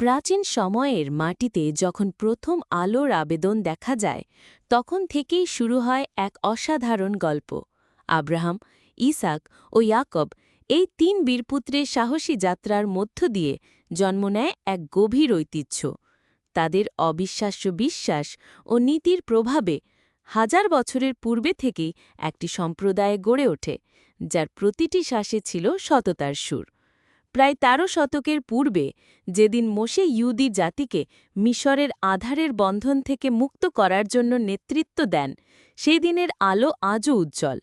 প্রাচীন সময়ের মাটিতে যখন প্রথম আলোর আবেদন দেখা যায়, তখন থেকেই শুরু হয় এক অসাধারণ গল্প। আব্রাহাম, ইসাক ও ইয়াকব এই তিন বীরপুত্রের সাহসী যাত্রার মধ্য দিয়ে জন্ম নেয় এক গভীর ঐতিহ্য। তাদের অবিশ্বাস্য বিশ্বাস ও নীতির প্রভাবে হাজার বছরের পূর্বে থেকেই একটি সম্প্রদায় গড়ে ওঠে, যার প্রতিটি শ্বাসে ছিল সততার সুর। প্রায় তেরো শতকের পূর্বে যেদিন মোশে ইউদি জাতিকে মিশরের আধারের বন্ধন থেকে মুক্ত করার জন্য নেতৃত্ব দেন সেই দিনের আলো আজও উজ্জ্বল।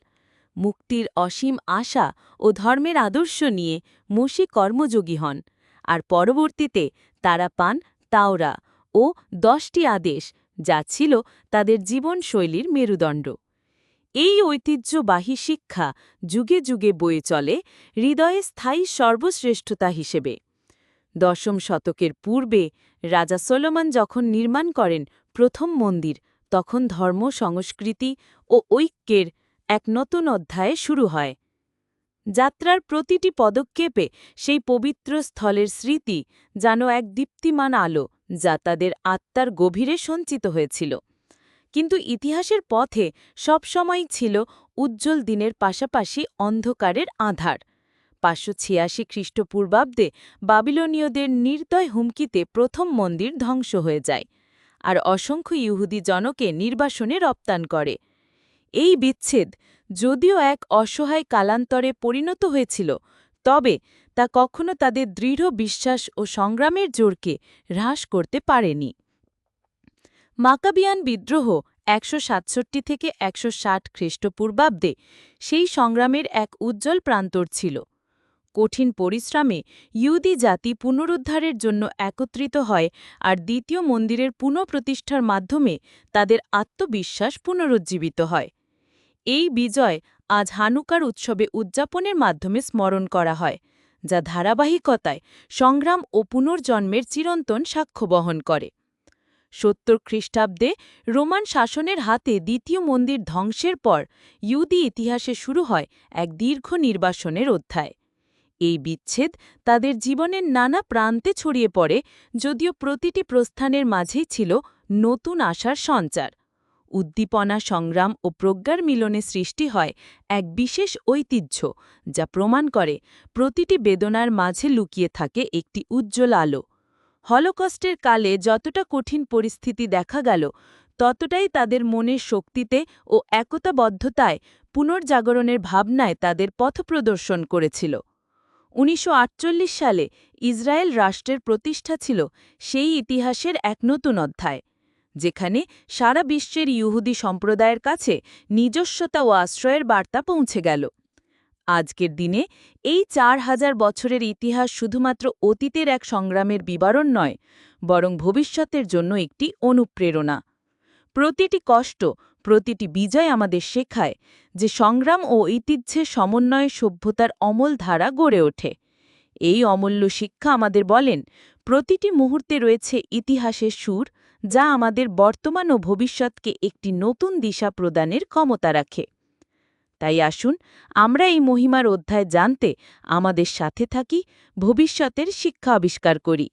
মুক্তির অসীম আশা ও ধর্মের আদর্শ নিয়ে মোশি কর্মযোগী হন, আর পরবর্তীতে তারা পান তাওরা ও দশটি আদেশ, যা ছিল তাদের জীবনশৈলীর মেরুদণ্ড। এই ঐতিহ্যবাহী শিক্ষা যুগে যুগে বয়ে চলে, হৃদয়ে স্থায়ী সর্বশ্রেষ্ঠতা হিসেবে। দশম শতকের পূর্বে রাজা সোলোমান যখন নির্মাণ করেন প্রথম মন্দির, তখন ধর্ম, সংস্কৃতি ও ঐক্যের এক নতুন অধ্যায়ে শুরু হয়। যাত্রার প্রতিটি পদক্ষেপে সেই পবিত্র স্থলের স্মৃতি যেন এক দীপ্তিমান আলো যা তাদের আত্মার গভীরে সঞ্চিত হয়েছিল। কিন্তু ইতিহাসের পথে সবসময়ই ছিল উজ্জ্বল দিনের পাশাপাশি অন্ধকারের আধার। পাঁচশো ছিয়াশি খ্রিস্টপূর্বাব্দে বাবিলনীয়দের নির্দয় হুমকিতে প্রথম মন্দির ধ্বংস হয়ে যায় আর অসংখ্য ইহুদি জনকে নির্বাসনে রপ্তান করে। এই বিচ্ছেদ যদিও এক অসহায় কালান্তরে পরিণত হয়েছিল, তবে তা কখনো তাদের দৃঢ় বিশ্বাস ও সংগ্রামের জোরকে হ্রাস করতে পারেনি। মাকাবিয়ান বিদ্রোহ একশো সাতষট্টি থেকে একশো ষাট খ্রিস্টপূর্বাব্দে সেই সংগ্রামের এক উজ্জ্বল প্রান্তর ছিল। কঠিন পরিশ্রমে ইউদি জাতি পুনরুদ্ধারের জন্য একত্রিত হয় আর দ্বিতীয় মন্দিরের পুনঃপ্রতিষ্ঠার মাধ্যমে তাদের আত্মবিশ্বাস পুনরুজ্জীবিত হয়। এই বিজয় আজ হানুকার উৎসবে উদযাপনের মাধ্যমে স্মরণ করা হয়, যা ধারাবাহিকতায় সংগ্রাম ও পুনর্জন্মের চিরন্তন সাক্ষ্য বহন করে। সত্তর খ্রিস্টাব্দে রোমান শাসনের হাতে দ্বিতীয় মন্দির ধ্বংসের পর ইউদি ইতিহাসে শুরু হয় এক দীর্ঘ নির্বাসনের অধ্যায়। এই বিচ্ছেদ তাদের জীবনের নানা প্রান্তে ছড়িয়ে পড়ে, যদিও প্রতিটি প্রস্থানের মাঝেই ছিল নতুন আশার সঞ্চার। উদ্দীপনা সংগ্রাম ও প্রজ্ঞার মিলনে সৃষ্টি হয় এক বিশেষ ঐতিহ্য, যা প্রমাণ করে প্রতিটি বেদনার মাঝে লুকিয়ে থাকে একটি উজ্জ্বল আলো। হলোকস্টের কালে যতটা কঠিন পরিস্থিতি দেখা গেল, ততটাই তাদের মনের শক্তিতে ও একতাবদ্ধতায় পুনর্জাগরণের ভাবনায় তাদের পথপ্রদর্শন করেছিল। উনিশশো আটচল্লিশ সালে ইসরায়েল রাষ্ট্রের প্রতিষ্ঠা ছিল সেই ইতিহাসের এক নতুন অধ্যায়, যেখানে সারা বিশ্বের ইহুদি সম্প্রদায়ের কাছে নিজস্বতা ও আশ্রয়ের বার্তা পৌঁছে গেল। আজকের দিনে এই চার হাজার বছরের ইতিহাস শুধুমাত্র অতীতের এক সংগ্রামের বিবরণ নয়, বরং ভবিষ্যতের জন্য একটি অনুপ্রেরণা। প্রতিটি কষ্ট, প্রতিটি বিজয় আমাদের শেখায় যে সংগ্রাম ও ঐতিহ্যের সমন্বয়ে সভ্যতার অমল ধারা গড়ে ওঠে। এই অমূল্য শিক্ষা আমাদের বলেন, প্রতিটি মুহূর্তে রয়েছে ইতিহাসের সুর যা আমাদের বর্তমান ও ভবিষ্যৎকে একটি নতুন দিশা প্রদানের ক্ষমতা রাখে। তাই আসুন আমরা এই মহিমার অধ্যায় জানতে আমাদের সাথে থাকি ভবিষ্যতের শিক্ষা আবিষ্কার করি।